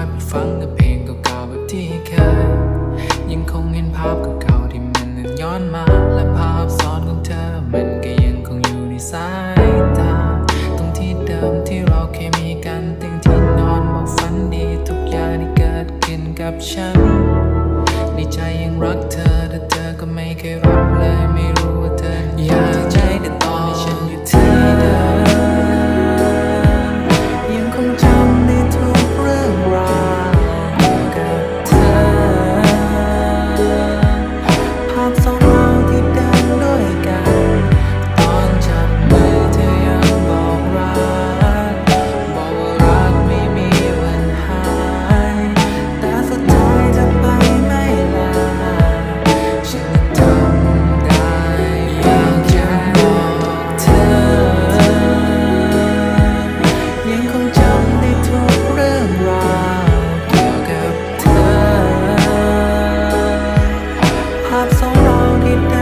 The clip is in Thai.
อยไปฟังกับเพลงเก่าๆแบบที่เคยยังคงเห็นภาพเก่าๆที่มันย้อนมา และภาพซ้อนของเธอ มันก็ยังคงอยู่ในสายตา ตรงที่เดิมที่เราเคยมีกันเตียงที่นอนบอกฝันดีทุกอย่างที่เกิดขึ้นกับฉันในใจยังรักเธอ kita